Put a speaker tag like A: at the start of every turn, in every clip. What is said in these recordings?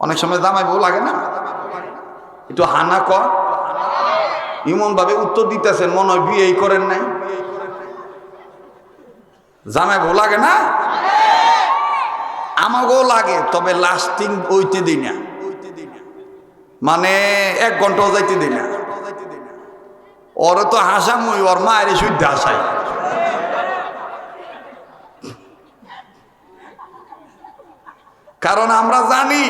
A: অনেক সময় জামাই বউ লাগে না? একটু হানা কর। ইমন ভাবে উত্তর দিতেছেন, মনে হয় বিয়েই করেন নাই। জামাই বউ লাগে না? আমাকেও লাগে, তবে লাস্টিং ওইতে দিই না। মানে এক ঘন্টাও যাইতে দিই না। ওরে তো হাসামই, ওর মায়ের শুদ্ধ হাসাই। কারণ আমরা জানি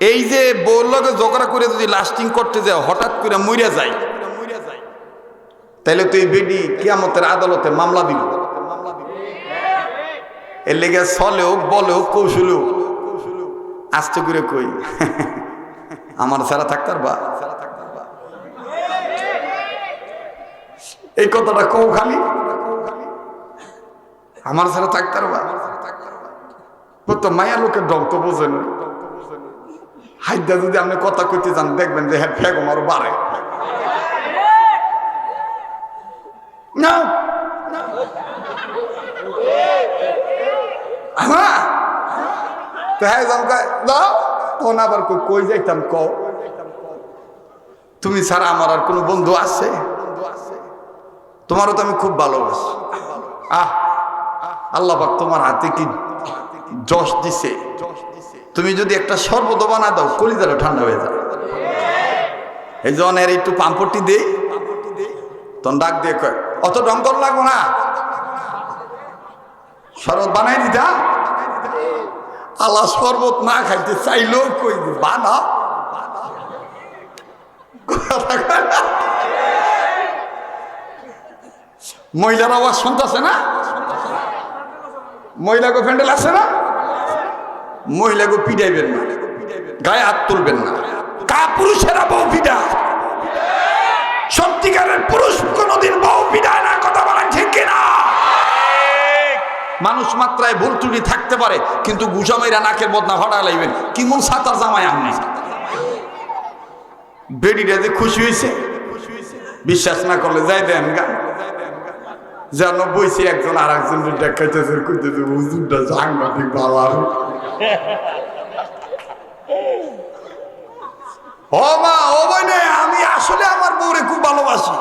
A: এই যে বউলকে ঝগড়া করে যদি লাস্টিং করতে যায় হঠাৎ করে মরিয়া যায়। তাইলে তুই বেডি কিয়ামতের আদালতে মামলা দিল এর লেগে চলে হোক, বলে হোক, কৌশলে আস্তে করে কই, আমার সারা থাকতার বা। এই কথাটা কৌ খালি। আমার সারা থাকতার বা। তো মায়া লোকের তো বোঝেন হাইদা যদি আপনি কথা কইতে যান, দেখবেন যে হ্যাঁ ফেগ আমার বাড়ে না হ্যাঁ তো হ্যাঁ দাও তখন আবার কই যাইতাম ক তুমি ছাড়া আমার আর কোনো বন্ধু আছে? তোমারও তো আমি খুব ভালোবাসি। আহ, আল্লাহ তোমার হাতে কি যশ দিছে? তুমি যদি একটা শরবত বানা দাও, কলিজাটা ঠান্ডা হয়ে যায় এই জনের একটু পাম্পটি দে তখন ডাক দিয়ে কয়, অত ডঙ্কর লাগবো না। শরবত বানাই দিতা? আল্লাহ শরবত না খাইতে চাইলেও কই বানা। মহিলার আওয়াজ শুনতেছে না? মহিলাকে ফ্যান্ডেল আছে না? মহিলাকে পিটাইবেন না। গায়ে হাত তুলবেন না। কা পুরুষেরা বউ পিটা সত্যিকারের পুরুষ কোনোদিন বউ পিটায় না, কথা বলেন ঠিক কিনা? মানুষ মাত্রায় ভুল ত্রুটি থাকতে পারে, কিন্তু গুসামাইরা নাকের বদনা হটা লাইবেন। কি মন সাতার জামাই আপনি? বেডিটা যে খুশি হয়েছে বিশ্বাস না করলে যাই দেন গা। যেন বইছে একজন আর একজন দেখাইতেছে, কইতেছে, হুজুরটা সাংবাদিক বাবা ও মা, ও বনে, আমি আসলে আমার বউরে খুব ভালোবাসি।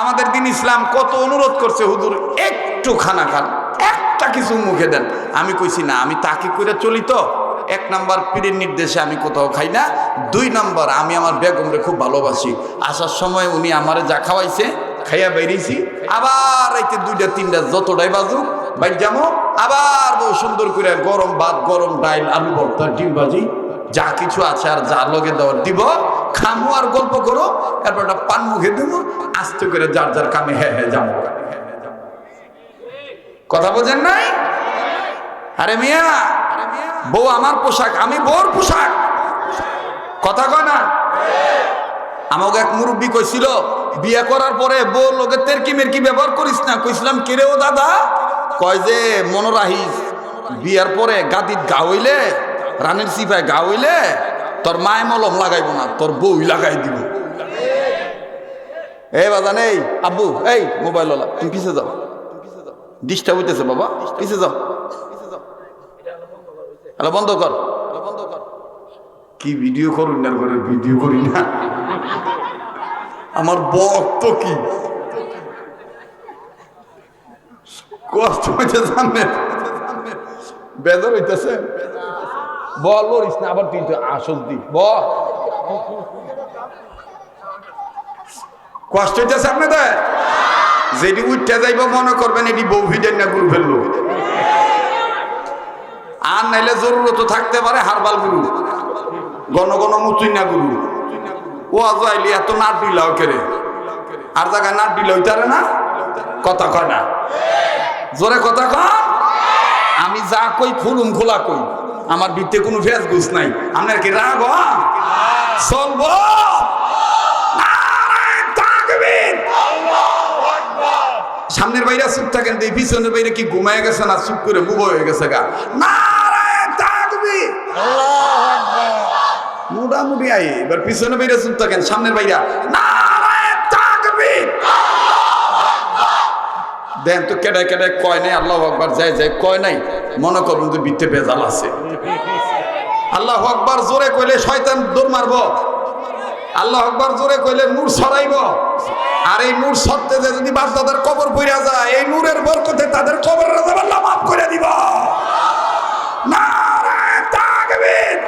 A: আমাদের দিন ইসলাম কত অনুরোধ করছে, হুজুর একটু খানা খান একটা কিছু মুখে দেন। আমি কইছি, না, আমি তাকে করে চলি তো। এক নাম্বার পীরের নির্দেশে আমি কোথাও খাই না। দুই নাম্বার, আমি আমার বেগমরে খুব ভালোবাসি। আসার সময় উনি আমারে যা খাওয়াইছে খাইয়া বেরিয়েছি আবার রাইতে দুইটা, তিনটা যতটাই বাজুক, বাইর যাব আবার বউ সুন্দর করে গরম ভাত, গরম ডাইল, আলু ভর্তা, ডিম ভাজি, যা কিছু আছে আর যা লগে দেওয়ার দিব। খামো আর গল্প করো, এরপর একটা পান মুখে দেবো, আস্তে করে যার যার কামে হ্যাঁ হ্যাঁ যাব কথা বোঝেন নাই? আরে মিয়া, বউ আমার পোশাক, আমি বউর পোশাক। কথা কয় না? আমাকে এক মুরব্বী কইছিল বিয়ে করার পরে বউ লোকের তেরকি মেরকি ব্যবহার করিস না। কইছিলাম কিরে ও দাদা? কয় যে মনে রাখিস বিয়ার পরে গাদিত গা হইলে, রানের সিপায় গা হইলে, তোর মায় মলম লাগাইব না, তোর বউ লাগাই দিব। এই বাজান এই আব্বু, এই মোবাইল ওলা, তুমি পিছে যাও। ডিস্টার্ব হইতেছে বাবা, পিছে যাও। হ্যালো, বন্ধ কর। কি ভিডিও করুন না করে ভিডিও করি না। আমার বক্ত কি? কষ্ট হইতে সামনে, বেদর হইতেছে। বল বলিস না, আবার তুই আসল দি কষ্ট হইতেছে আপনাদের যেটি উঠতে যাইব, মনে করবেন এটি ভিডেন না গুরু ফেলল আর নাইলে জরুরত থাকতে পারে হারবাল গুরু। গণ গণ মুচুই না গুরু। ও এত নাট দিলাও আর নাট না? কথা না? জোরে কথা আমি যা কই ফুলুম খোলা কই। আমার বিত্তে কোনো ফেস গুছ নাই। আপনার কি রাগ? চলবো। সামনের বাইরে চুপ থাকেন পিছনের বাইরে কি ঘুমায় গেছে না চুপ করে বুবো হয়ে গেছে গা। নারায়ণ তাকবীর। মোটামুটি এবার পিছনে চুপ থাকেন, সামনের বাইরা দেন তো কয় নাই, আল্লাহ আকবার কয় নাই, মনে করুন বেজাল আছে। আল্লাহ আকবার জোরে কইলে শয়তান দৌড় মারবো। আল্লাহ আকবার জোরে কইলে নূর ছড়াইব। আর এই নূর সত্যে যে যদি বাপদাদার কবর পইরা যায়, এই নূরের বরকতে তাদের কবর রাজা আল্লাহ মাফ করে দিব নারায়ে তাকবীর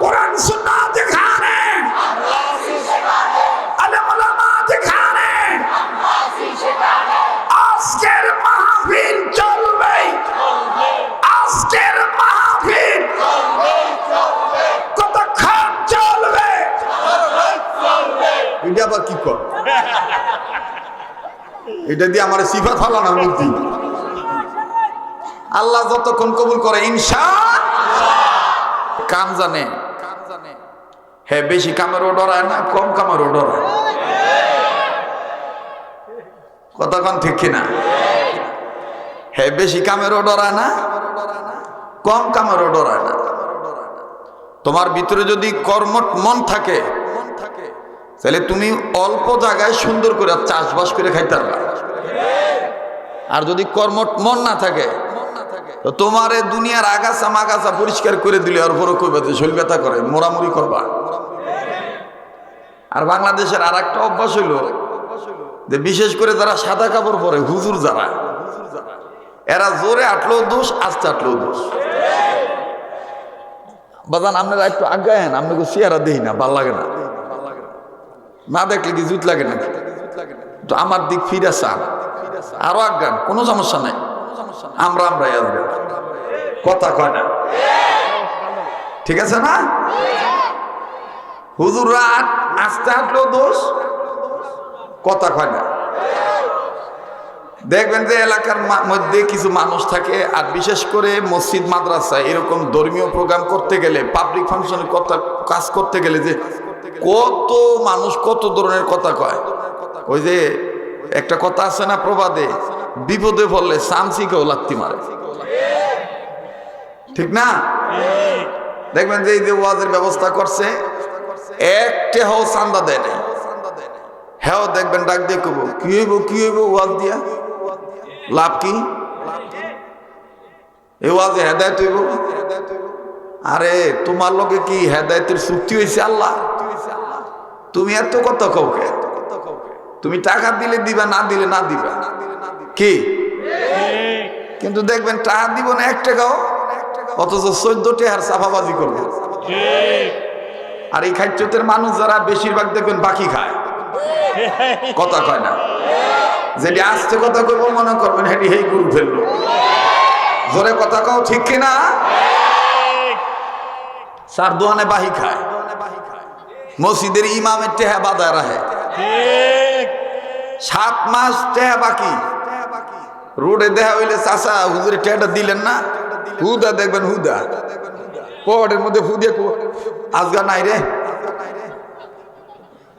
A: কোরআন সুন্নাহ যেখানে আলেম ওলামা যেখানে আজকের মাহফিল চলবে আজকের মাহফিল কতক্ষণ চলবে এটা আবার কি কর? এটা দিয়ে আমার সিফাত হলো না বুদ্ধি আল্লাহ যতক্ষণ কবুল করে ইনশা কাম জানে। হ্যাঁ বেশি কামেরও ডরায় না, কম কামেরও ডরায়। কতক্ষণ ঠিক কিনা? হ্যাঁ বেশি কামেরও ডরায় না, কম কামেরও ডরায় না। তোমার ভিতরে যদি কর্মট মন থাকে তাহলে তুমি অল্প জায়গায় সুন্দর করে চাষবাস করে খাইতে পারবা। আর যদি কর্মট মন না থাকে তোমার দুনিয়ার আগাছা মাগাছা পরিষ্কার করে দিলে আর বড় করবে শরীর ব্যথা করে, মোরামুরি করবা। আর বাংলাদেশের আর একটা অভ্যাস হইল যে বিশেষ করে যারা সাদা কাপড় পরে, হুজুর যারা, এরা জোরে আটলেও দোষ, আস্তে আটলেও দোষ। বাজান, আপনারা একটু আজ্ঞায়েন আপনাকে চেহারা দেই না, ভালো লাগে না। না দেখলে কি জুত লাগে না তো আমার দিক ফিরে চান আরও আজ্ঞান কোনো সমস্যা নাই। আমরা আমরা আসব কথা কয় না। ঠিক আছে না? হুজুররা আস্তে হাঁটলেও দোষ। কথা কয় না। দেখবেন যে এলাকার মধ্যে কিছু মানুষ থাকে, আর বিশেষ করে মসজিদ, মাদ্রাসা, এরকম ধর্মীয় প্রোগ্রাম করতে গেলে পাবলিক ফাংশনের কথা কাজ করতে গেলে যে কত মানুষ কত ধরনের কথা কয়। ওই যে একটা কথা আছে না প্রবাদে, বিপদে পড়লে সামসিকেও লাত্তি মারে। ঠিক না? দেখবেন যে এই যে ওয়াজের ব্যবস্থা করছে, একটা হাও চান্দা দেয় নাই। হ্যাঁ দেখবেন ডাক দিয়ে কব কি হইব কি হইব ওয়াজ দিয়া? লাভ কি? এই ওয়াজে হেদায়ত হইব। আরে, তোমার লগে কি হেদায়তের চুক্তি হয়েছে আল্লাহ? তুমি এত কত কাউকে? তুমি টাকা দিলে দিবা, না দিলে না দিবা? কি? কিন্তু দেখবেন টাকা দিব না এক টাকাও, অথচ চোদ্দ টেহার সাফাবাজি করব। আর এই খাদ্যতের মানুষ যারা বেশিরভাগ দেখবেন বাকি খায়। কথা কয় না। যেটি আস্তে কথা কইব, মনে করবেন হেঁটি হেই গুরু ফেলল জোরে কথা কও, ঠিক কিনা? সার দোয়ানে বাহি খায়। মসজিদের ইমামের টেহা বাদায় রাহে সাত মাস টেহা বাকি। রোডে দেখা হইলে চাষা হুজুরে টেহাটা দিলেন না? হুদা দেখবেন হুদা। পকেটের মধ্যে ফুদিয়ে আজগা নাই রে।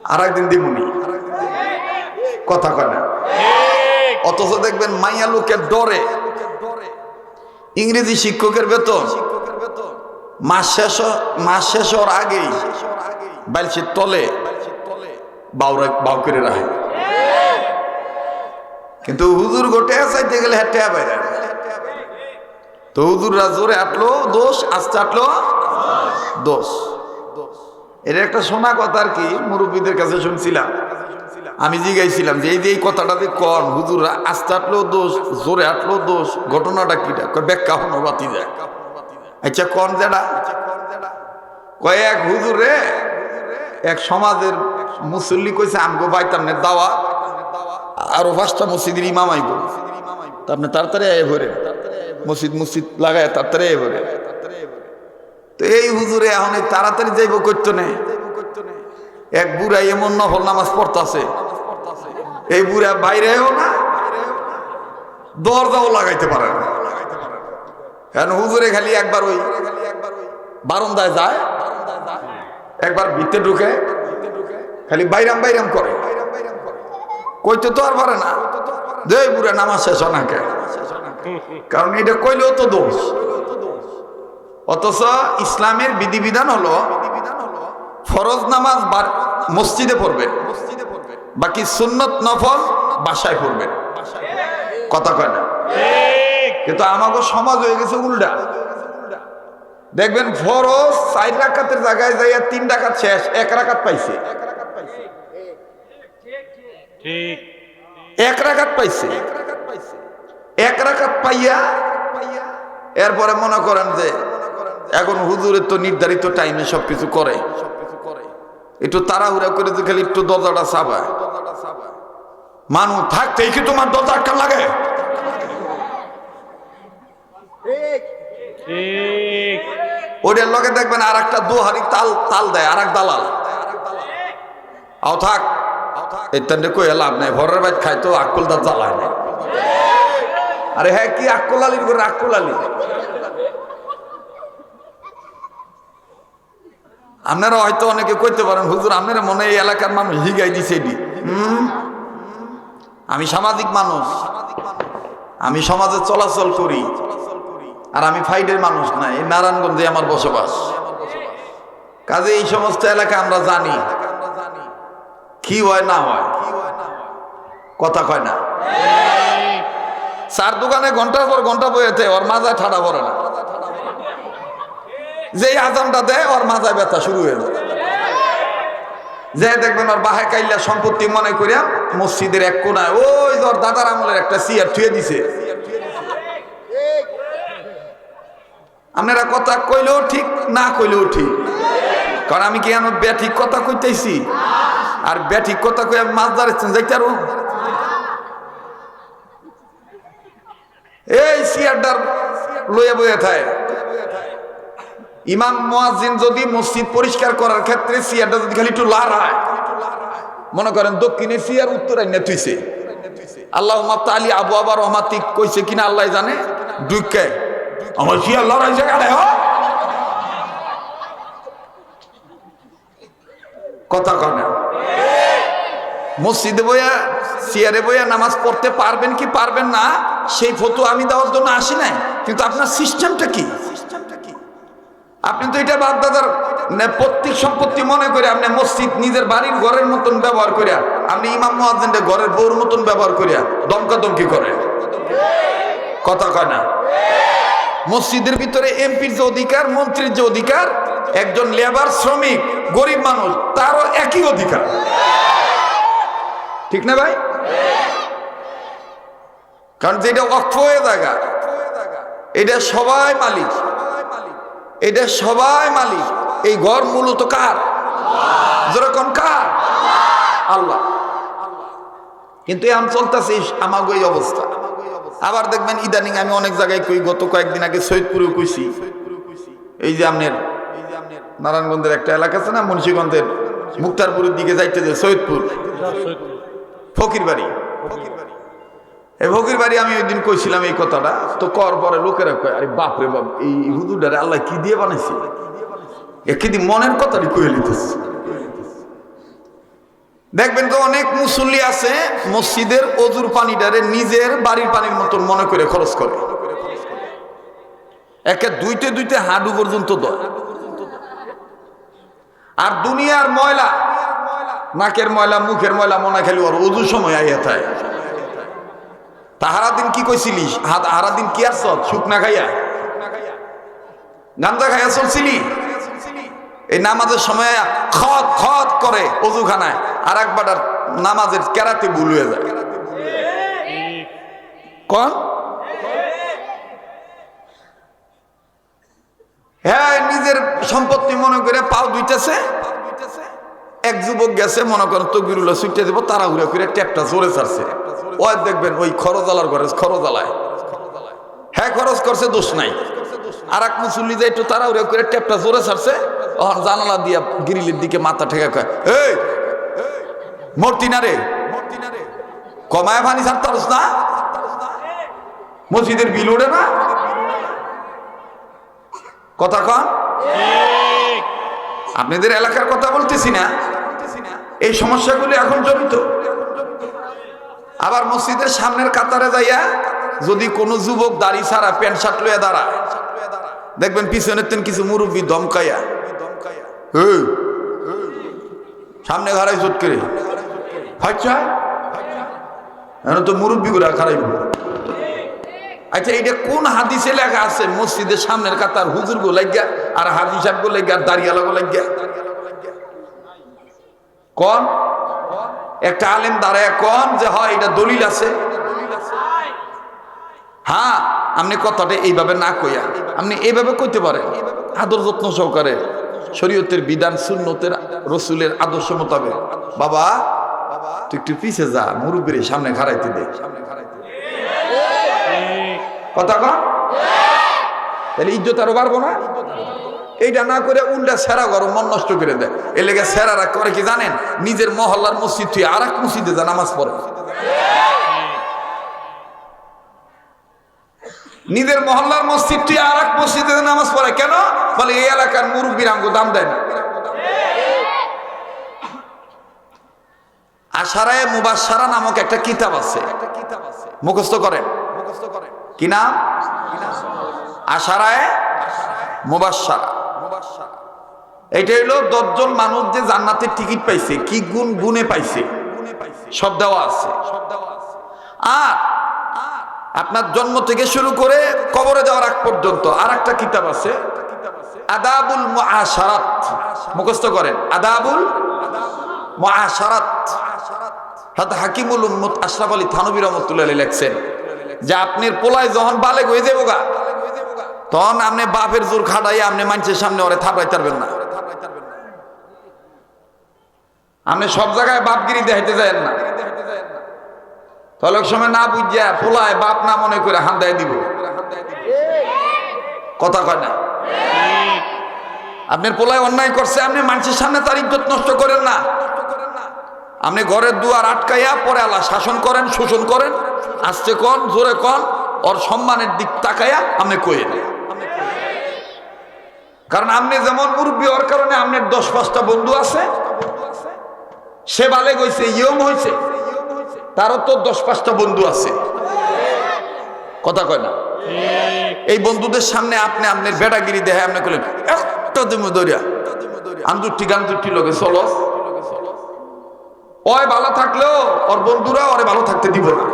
A: আর একদিন দিমুনি। কথা কয় না। অথচ দেখবেন মাইয়া লোকের ডরে। ইংরেজি শিক্ষকের বেতন। মাস শেষ মাস শেষ হওয়ার আগেই বাইলসির তলে বাউরা বাউ করে রাখে। কিন্তু হুজুর গোটে চাইতে গেলে হেঁটে বাইরে তো হুজুররা জোরে আটলো, দোষ, আস্তে আটলো, দোষ। এটা একটা শোনা কথা আর কি, মুরব্বীদের কাছে শুনছিলাম। আমি জিগাইছিলাম যে এই যে এই কথাটা যে কন, হুজুররা আস্তে আটলেও দোষ, জোরে আটলেও দোষ, ঘটনাটা কিটা? ব্যাখ্যা হনো, বাতি যায় আচ্ছা কন যেটা? কয়েক হুজুর এক সমাজের মুসল্লি কইছে, আমগো বাইতাম না দাওয়া আরও পাঁচটা মসজিদের ইমাম আইব। আপনি তাড়াতাড়ি আয় ভরে। মসজিদ মসজিদ লাগায় তাড়াতাড়ি আয় ভরে। তো এই হুজুরে এখন তাড়াতাড়ি যাইব করতো না? এক বুড়া এমন নফল নামাজ পড়তাছে। এই বুড়া বাইরেও না? দরজাও লাগাইতে পারে না। কেন হুজুরে খালি একবার ওই বারন্দায় যায়। একবার ভিতরে ঢুকে খালি বাইরাম বাইরাম করে। কইতে তো আর পারে না। যে বুড়া নামাজ শেষ না কারণ এটা কইলেও তো দোষ। অথচ ইসলামের বিধিবিধান হলো, ফরজ নামাজ মসজিদে পড়বেন বাকি সুন্নত নফল বাসায় পড়বেন কথা কয় না? কিন্তু আমাকে সমাজ হয়ে গেছে উল্টা। দেখবেন ফরজ চার রাকাতের জায়গায় যাইয়া তিন রাকাত শেষ এক রাকাত পাইছে। এক রাকাত পাইছে। এক রাকাত পাইয়া এরপরে মনে করেন যে এখন হুজুরের তো নির্ধারিত টাইমে সবকিছু করে। একটু তাড়াহুড়া করে যে খালি একটু দরজাটা চাবায়। মানুষ থাকতেই কি তোমার দরজা আটকান লাগে।
B: ঠিক।
A: ওটার লগে দেখবেন আর একটা দুহারি তাল তাল দেয় আর এক দালাল লাভ নাই না আরে হ্যাঁ কি আক্কুল আলী? আপনারা হয়তো অনেকে কইতে পারেন, হুজুর, আপনারা মনে এই এলাকার মানুষ হিগাই দিছে? আমি সামাজিক মানুষ। আমি সমাজে চলাচল করি। আর আমি ফাইডের মানুষ না, এই নারায়ণগঞ্জে আমার বসবাস। কাজে এই সমস্ত এলাকা আমরা জানি। কি হয়, না হয়? কথা কয় না। চার দোকানে ঘণ্টার পর ঘণ্টা বইয়েতে ওর মাজায় ঠাডা পড়ে না। যেই আজামটা দেয়, ওর মাজায় ব্যথা শুরু হয়ে যায়। যে দেখবেন ওর বাহে কাইল্লা সম্পত্তি মনে করিয়া মসজিদের এক কোনায়, ওই ওর দাদার আমলের একটা চেয়ার থুয়ে দিছে। আপনারা কথা কইলেও ঠিক, না কইলেও ঠিক। কারণ আমি কি এখন ব্যাঠিক কথা কইতেছি? আর ব্যাঠিক কথা কই আমি মাছ দাঁড়াচ্ছেন যাইতে আরও এই চেয়ারটার লইয়া বইয়া থাকে ইমাম মুয়াজ্জিন যদি মসজিদ পরিষ্কার করার ক্ষেত্রে চেয়ারটা যদি খালি একটু লাড়ায় মনে করেন দক্ষিণে চেয়ার উত্তরায় নেতুইছে আল্লাহ মাপ্তা আলী আবু আবার রহমাতিক কইছে কিনা, আল্লাহ জানে দুইকে আমার চেয়ার লড়াই জায়গায় হ কথা কয় মসজিদে বইয়া, চেয়ারে বইয়া নামাজ পড়তে পারবেন কি পারবেন না, সেই ফটো আমি দেওয়ার জন্য আসি নাই। কিন্তু আপনার সিস্টেমটা কি? আপনি তো এটা বাদ দাদার প্রত্যেক সম্পত্তি মনে করে আপনি মসজিদ নিজের বাড়ির ঘরের মতন ব্যবহার করিয়া, আপনি ইমাম মহাজেন্ডে ঘরের বউর মতন ব্যবহার করিয়া দমকা দমকি করেন। কথা কয় না। মসজিদের ভিতরে এমপির যে অধিকার, মন্ত্রীর যে অধিকার, একজন লেবার শ্রমিক, গরিব মানুষ, তারও একই অধিকার। ঠিক না ভাই? কারণ যেটা অক্ষ হয়ে জায়গা, এটা সবাই মালিক। এটা সবাই মালিক। এই ঘর মূলত কার? যেরকম কার? আল্লাহ। কিন্তু এখন চলতেছে, আমাগো এই অবস্থা। আবার দেখবেন ইদানিং আমি অনেক জায়গায় কই গত কয়েকদিন আগে সৈয়দপুরেও কইছি। এই যে আপনার নারায়ণগঞ্জের একটা এলাকা আছে না মুন্সীগঞ্জের মুক্তারপুরের দিকে যাইতে যে সৈয়দপুর। ফকির বাড়ি এই ফকির বাড়ি আমি ওই দিন কইছিলাম এই কথাটা তো কর পরে লোকেরা কয় আরে বাপ রে বাপ এই হুদুরটারে আল্লাহ কি দিয়ে বানাইছে? একদিন মনের কথাটি কয়ে লিতেছে। দেখবেন তো অনেক মুসল্লি আছে, মসজিদের অজুর পানিটারে নিজের বাড়ির পানির মতন মনে করে খরচ করে। একে দুইতে দুইতে হাঁটু পর্যন্ত দয়। আর দুনিয়ার ময়লা, নাকের ময়লা, মুখের ময়লা মনে খালি ওর অজু সময় আইয়া থাকে তাহারা দিন কি কইছিলিস? হারা দিন কি আর শুকনা খাইয়া? গান্দা খাইয়া চলছিলি? এই নামাজের সময় খত খত করে অজুখানায় আর একবার নামাজের কেরাতে ভুল হয়ে যায়। কন? হ্যাঁ নিজের সম্পত্তি মনে করে পাও দুইতেছে এক যুবক গেছে, মনে করেন তকবিরুল্লাহ সুইটে দেবো, তাড়াহুড়া করে ট্যাপটা জোরে ছাড়ছে। ওই দেখবেন ওই খরজালার ঘরে, খরজালায়। হ্যাঁ খরচ করছে, দোষ নাই। আর এক মুসল্লি যে একটু তাড়াহুড়া করে ট্যাপটা জোরে ছাড়ছে জানালা দিয়া গিরিলের দিকে মাথা ঠেকা কয়, এই, মূর্তি না রে? কমায় ভানি ছাড়তারস না? মসজিদের বিল ওঠে না? কথা কন। আপনাদের এলাকার কথা বলতেছি না। এই সমস্যাগুলি এখন জড়িত। আবার মসজিদের সামনের কাতারে যাইয়া যদি কোনো যুবক দাড়ি ছাড়া প্যান্ট শার্ট লইয়া দাঁড়ায়, দেখবেন পিছনের তেন কিছু মুরব্বী দমকাইয়া এই, সামনে ঘাড়াই চুট করে। এখন তো মুরব্বী গুলা খারাইব আচ্ছা এটা কোন হাদিসে লেখা আছে? মসজিদের সামনের কাতার হুজুর গো লাগিয়া আর হাজি সাহেব গো লেগে আর দাঁড়িয়ে লাগো লেগে কন? একটা আলেম দাঁড়ায় কন যে হয় এটা দলিল আছে। হ্যাঁ আপনি কথাটা এইভাবে না কইয়া আপনি এইভাবে কইতে পারেন। আদর যত্ন সহকারে। শরীয়তের বিধান সুন্নতের রসুলের আদর্শ মোতাবেক। বাবা, তুই একটু পিছে যা, মুরব্বীর সামনে খাড়াইতে দে। কথা কন? তাহলে ইজ্জত আরও বাড়বো না? এইটা না করে উল্টা সেরা গরম, মন নষ্ট করে দেয় এ লেগে সেরারা করে কি জানেন? নিজের মহল্লার মসজিদ তুই আর এক মসজিদে যা নামাজ পড়ে। নিজের মহল্লার মসজিদ তুই আর এক মসজিদে নামাজ পড়ে, কেন? বলে, এই এলাকার মুরব্বীর আমগো দাম দেয় না। আশারায় মুবাসারা নামক একটা কিতাব আছে। মুখস্থ করেন। কি নাম? আশারায় মুবাসারা এটা হলো দশজন মানুষ যে জান্নাতের টিকিট পাইছে, কি গুণ গুণে পাইছে, সব দেওয়া আছে। আর আপনার জন্ম থেকে শুরু করে কবরে যাওয়ার আগ পর্যন্ত আর একটা কিতাব আছে। আদাবুল মুআশারাত। মুখস্থ করেন। আদাবুল আলী লেখছেন যে পোলায় যখন বালেগ হয়ে তখন আপনি বাপের আপনি সামনে ওরে না। আপনি সব জায়গায় বাপগিরি দেখাইতে যায় না। এক সময় না বুঝিয়া পোলায় বাপ না মনে করে হাত দেয় দিব। কথা কয় না? আপনার পোলায় অন্যায় করছে, আপনি মানুষের সামনে তার ইজ্জত নষ্ট করেন না। আপনি ঘরের দুয়ার আটকাইয়া পরে আল্লাহ শাসন করেন, শোষণ করেন আসছে কন, জোরে কন, ওর সম্মানের দিক তাকাইয়া আপনি কইেন কারণ আপনি যেমন মুরব্বী হওয়ার কারণে আপনার দশ পাঁচটা বন্ধু আছে, সে বালে গইছে, ইয়ং হয়েছে তারও তো দশ পাঁচটা বন্ধু আছে। কথা কয় না? এই বন্ধুদের সামনে আপনি আপনার বেটাগিরি দেখে আপনি করলেন একটা তুমি দরিয়া আন্দুরটি গান্দুরটি লোকে চলো। ওই ভালো থাকলেও ওর বন্ধুরা ওরে ভালো থাকতে দিব না।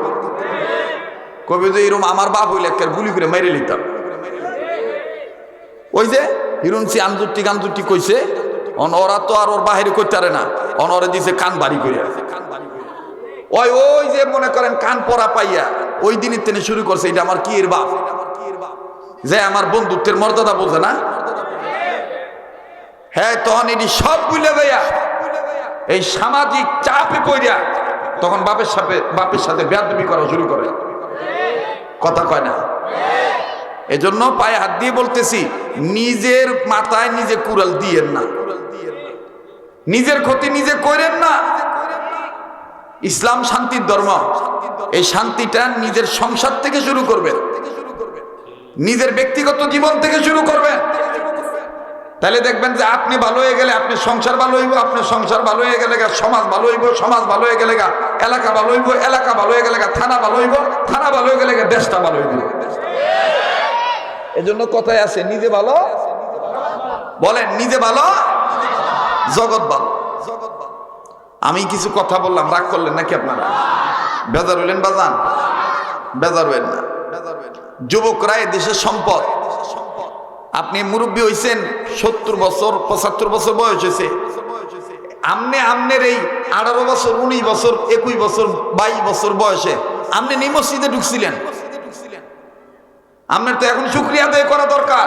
A: কবি যে এরকম আমার বাপ হইলে একটা গুলি করে মেরে নিতাম। ওই যে হিরুনসি আন্দুরটি গান্দুরটি কইছে, অন, ওরা তো আর ওর বাহিরে করতে পারে না। অন, ওরে দিছে কান বাড়ি করে ওই ওই যে মনে করেন কান পরা পাইয়া, ওই দিনের তিনি শুরু করছে, এটা আমার কি এর বাপ? যে আমার বন্ধুত্বের মর্যাদা বোঝে না? হ্যাঁ তখন এটি সব বুঝলে দেয়া এই সামাজিক চাপে পড়িয়া তখন বাপের সাথে বাপের সাথে বেয়াদবি করা শুরু করে। কথা কয় না? এজন্য পায়ে হাত দিয়ে বলতেছি, নিজের মাথায় নিজে কুড়াল দিয়েন না। নিজের ক্ষতি নিজে করেন না ইসলাম শান্তির ধর্ম। এই শান্তিটা নিজের সংসার থেকে শুরু করবেন নিজের ব্যক্তিগত জীবন থেকে শুরু করবেন তাহলে দেখবেন যে আপনি ভালো হয়ে গেলে আপনি সংসার ভালো হইব, আপনার সংসার ভালো হয়ে গেলে সমাজ ভালো হইব, সমাজ ভালো হয়ে গেলে এলাকা ভালো হইব, এলাকা ভালো হয়ে গেলে থানা ভালো হইব, থানা ভালো হয়ে গেলে দেশটা ভালো হইব। এজন্য কথায় আছে, নিজে ভালো, বলেন, নিজে ভালো, জগৎ ভালো। আমি কিছু কথা বললাম, রাগ করলেন নাকি আপনারা? বেজার হইলেন বাজান? বেজার হইলেন না। যুবকরা দেশের সম্পদ। আপনি মুরব্বী হইছেন, সত্তর বছর, পঁচাত্তর বছর বয়স হয়েছে। আমনে আমনের এই আঠারো বছর, উনিশ বছর, একুশ বছর, বাইশ বছর বয়সে আপনি নেই মসজিদে ঢুকছিলেন। আপনার তো এখন শুক্রিয়া আদায় করা দরকার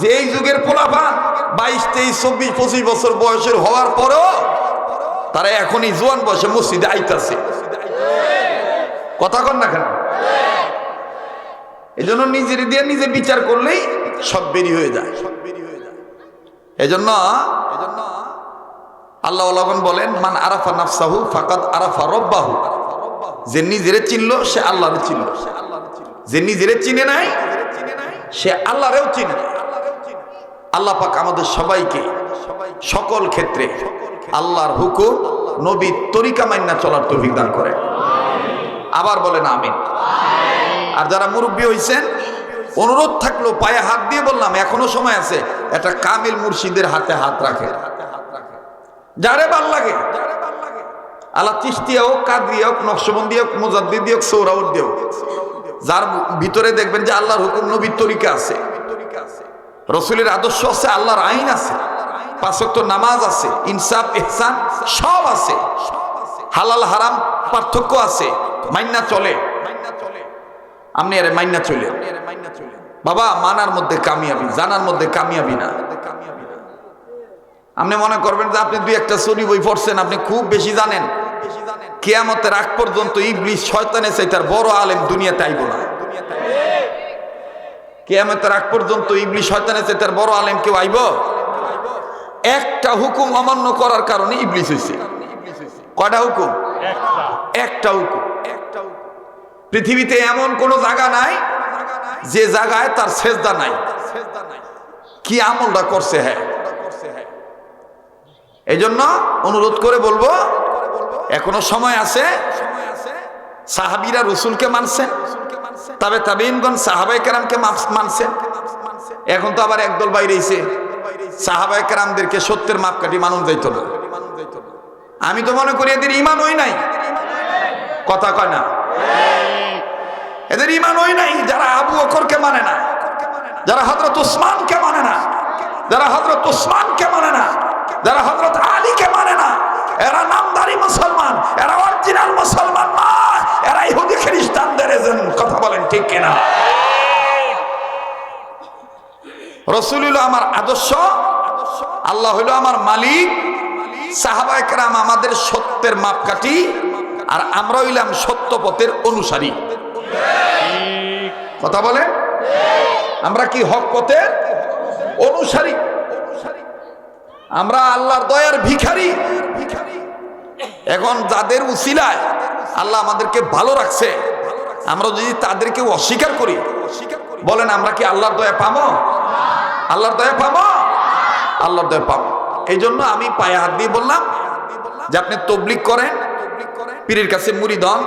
A: যে এই যুগের পোলাপান বাইশ, তেইশ, চব্বিশ, পঁচিশ বছর বয়সের হওয়ার পরেও তারা এখনই জোয়ান বয়সে মসজিদে আইতাছে। কথা কন না কেন? এই জন্য নিজের দিয়ে নিজে বিচার করলেই সব বেরি হয়ে যায়। এই জন্য আল্লাহ বলেন, মান আরাফা নাফসাহু ফাকাদ আরাফা রব্বাহু। যে নিজেরে চিনলো, সে আল্লাহরে চিনলো। যে নিজেরে চিনে নাই, সে আল্লাহরেও চিনে আল্লাহ পাক আমাদের সবাইকে সকল ক্ষেত্রে আল্লাহর হুকুম নবীর তরিকা মান্না চলার তৌফিক দান করে। আবার বলেন আমিন। আর যারা মুরব্বী হয়েছেন অনুরোধ থাকল পায়ে হাত দিয়ে বললাম, এখনও সময় আছে একটা কামিল মুর্শিদের হাতে হাত রাখে। যারে ভালো লাগে। আল্লাহ চিস্তিয়া হোক কাদরিয়া হোক, নকশবন্দি হোক, মুজাদ্দিদি হোক সৌরাউদ্দি হোক, যার ভিতরে দেখবেন যে আল্লাহর হুকুম নবীর তরিকা আছে। রসুলের আদর্শ আছে, আল্লাহর আইন আছে। নামাজ আছে, ইনসাফ, ইহসান সব আছে। হালাল, হারাম পার্থক্য আছে মাইন্না চলে। আপনি আরে মাইন্না চলে। বাবা, মানার মধ্যে কামিয়াবি, জানার মধ্যে কামিয়াবি না। আপনি মনে করবেন যে আপনি দুই একটা সরি বই পড়ছেন, আপনি খুব বেশি জানেন। কেয়ামতের আগ পর্যন্ত ইবলিশ শয়তানে চাই তার বড় আলেম দুনিয়াতে আইব না। কেয়ামতের আগ পর্যন্ত ইবলিশ শয়তানে চাই তার বড় আলেম কেউ আইব? একটা হুকুম অমান্য করার কারণে ইবলিশ হয়েছে কয়টা হুকুম?
B: একটা।
A: একটা হুকুম। পৃথিবীতে এমন কোন জায়গা নাই যে জায়গায় তার সেজদা নাই। কি আমলটা করছে হ্যাঁ এই জন্য অনুরোধ করে বলব এখনও সময় আছে সাহাবিরা রসুলকে মানছেন তবে তাবিনগণ সাহাবাই কেরামকে মানছেন। এখন তো আবার একদল বাইরে কেরামদেরকে সত্যের মাপকাঠি মানুষ যাইত না। আমি তো মনে করি এদের ইমান হই নাই। কথা কয় না? এদের ইমান ওই নাই, যারা আবু অকরকে মানে না, যারা হজরত উসমানকে মানে না, যারা হজরত উসমানকে মানে না, যারা হজরত আলীকে মানে না, এরা নামদারি মুসলমান, এরা অরিজিনাল মুসলমান না, এরা ইহুদি খ্রিস্টানদের এজেন্ট কথা বলেন ঠিক কিনা? রসুল আমার আদর্শ আল্লাহ হইল আমার মালিক সাহাবায়ে কেরাম আমাদের সত্যের মাপকাঠি, আর আমরা হইলাম সত্য পথের অনুসারী। কথা বলে? আমরা কি হক পথের অনুসারী? আমরা আল্লাহর দয়ার ভিখারি। এখন যাদের উসিলায় আল্লাহ আমাদেরকে ভালো রাখছে, আমরা যদি তাদেরকে অস্বীকার করি, বলেন আমরা কি আল্লাহর দয়া পাবো? আল্লাহর দয়া পাবো? আল্লাহর দয়া পাবো এই জন্য আমি পায়ে হাত দিয়ে বললাম যে আপনি তবলিক করেন, পীরের কাছে মুড়ি দন,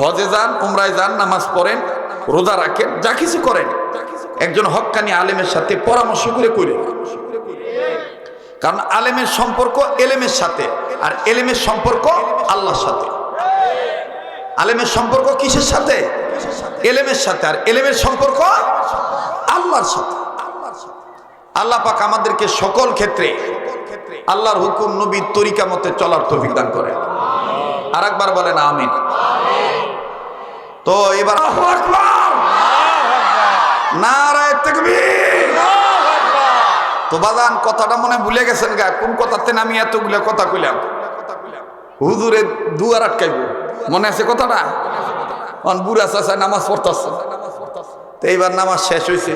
A: হজে যান, উমরায় যান, নামাজ পড়েন, রোজা রাখেন, যা কিছু করেন। একজন হক্কানি আলেমের সাথে পরামর্শ করে করে কারণ আলেমের সম্পর্ক এলেমের সাথে, আর এলেমের সম্পর্ক আল্লাহর সাথে। আলেমের সম্পর্ক কিসের সাথে? এলেমের সাথে, আর এলেমের সম্পর্ক আল্লাহর সাথে। আল্লাহ পাক আমাদেরকে সকল ক্ষেত্রে আল্লাহর হুকুম নবীর তরিকা মতে চলার তৌফিক দান করে আর একবার বলেন আমিন। তো এবার তো বাজান কথাটা মনে ভুলে গেছেন গা কোন কথাতে আমি এতগুলো কথা কইলাম? হুজুরে দুয়ার আটকাইব। মনে আছে কথাটা? বুড়া নামাজ পড়তেছে। তো এইবার নামাজ শেষ হয়েছে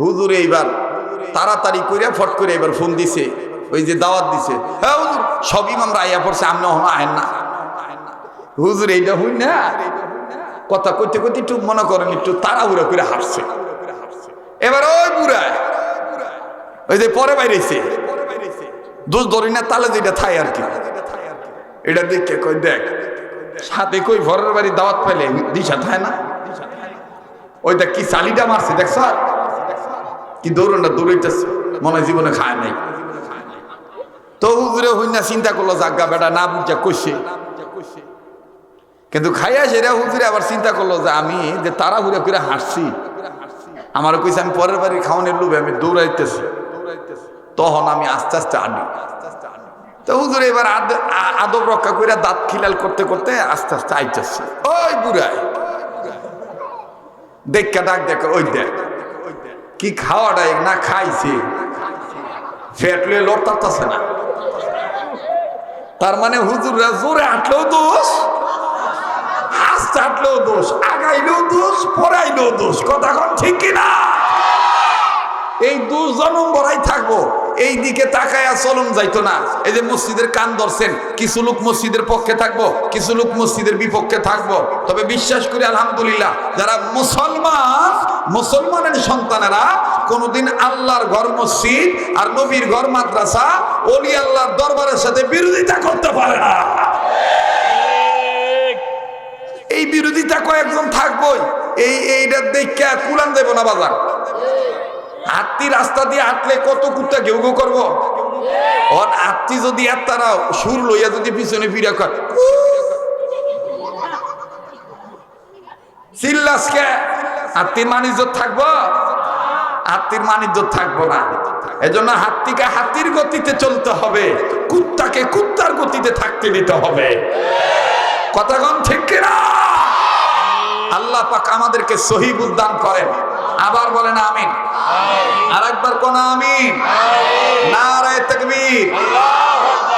A: হুজুরে এইবার তাড়াতাড়ি করে ফট করে এবার ফোন দিছে, ওই যে দাওয়াত দিছে। হ্যাঁ সব ইমামরা আইয়া পড়ছে, আপনি হন আহেন না। হুজুর, এইটা হই না? কথা করতে কইতে একটু মনে করেন, একটু তাড়াহুড়া করে হাঁটছে। এবার ওই বুড়া ওই যে পরে বাইরেছে। দোষ ধরি না, তালে যেটা থাই আর কি। এটা দেখে কই, দেখ, সাথে কই ঘরের বাড়ি দাওয়াত পাইলে দিশা থায় না? ওইটা কি চালিটা মারছে দেখ স্যার কি দৌড়নটা দৌড়াইতেছে? মনে জীবনে খায় নাই। তো হুজুরে হই না চিন্তা করল জাগা বেটা, না বুঝা কইছে। কিন্তু খাইয়া সেরা হুজুরে আবার চিন্তা করল যে আমি যে তারা ঘুরে করে হাসছি আমার কইছে, আমি পরের বাড়ি খাওয়ানোর লোভে আমি দৌড়াইতেছি। তখন আমি আস্তে আস্তে আনি তো হুজুর এবার আদব রক্ষা করে দাঁত খিলাল করতে করতে আস্তে আস্তে আইতেছে। ওই বুড়াই, দেখা ডাক দেখ, ওই দেখ। কি খাওয়াটা না খাইছে? ফেটলে লড়তাছে না। তার মানে হুজুররা জোরে হাঁটলেও দোষ, হাসতে হাঁটলেও দোষ, আগাইলেও দোষ, পড়াইলেও দোষ। কথা ঠিক কিনা? এই দোষ জনম বড়াই থাকব। এই দিকে তাকায়া চলন যাইতো না। এই যে মসজিদের কান ধরছেন, কিছু লোক মসজিদের পক্ষে থাকব, কিছু লোক মসজিদের বিপক্ষে থাকব। তবে বিশ্বাস করি, আলহামদুলিল্লাহ, যারা মুসলমান, মুসলমানের সন্তানেরা কোনোদিন আল্লাহর ঘর মসজিদ আর নবীর ঘর মাদ্রাসা, অলি আল্লাহর দরবারের সাথে বিরোধিতা করতে পারে না। এই বিরোধিতা কয়েকজন থাকবোই, এই এইটা দেখে কুলান দেব না বাজার। আত্মি রাস্তা দিয়ে আটলে কত কুত্তা ঘেউ ঘেউ করব? অন আত্মি যদি আর সুর লইয়া যদি পিছনে ফিরে কর চিল্লাসকে আত্মীর মানিজ্য থাকব? হাতির মানিজ্য থাকব না। এজন্য হাতিকে হাতির গতিতে চলতে হবে, কুত্তাকে কুত্তার গতিতে থাকতে দিতে হবে। কথাগণ ঠিক কিনা? আল্লাহ পাক আমাদেরকে সহিব সহিবুদ্দান করেন। আবার বলেন আমিন। আর একবার কোন আমিন। নারায় তকবীর। আল্লাহ।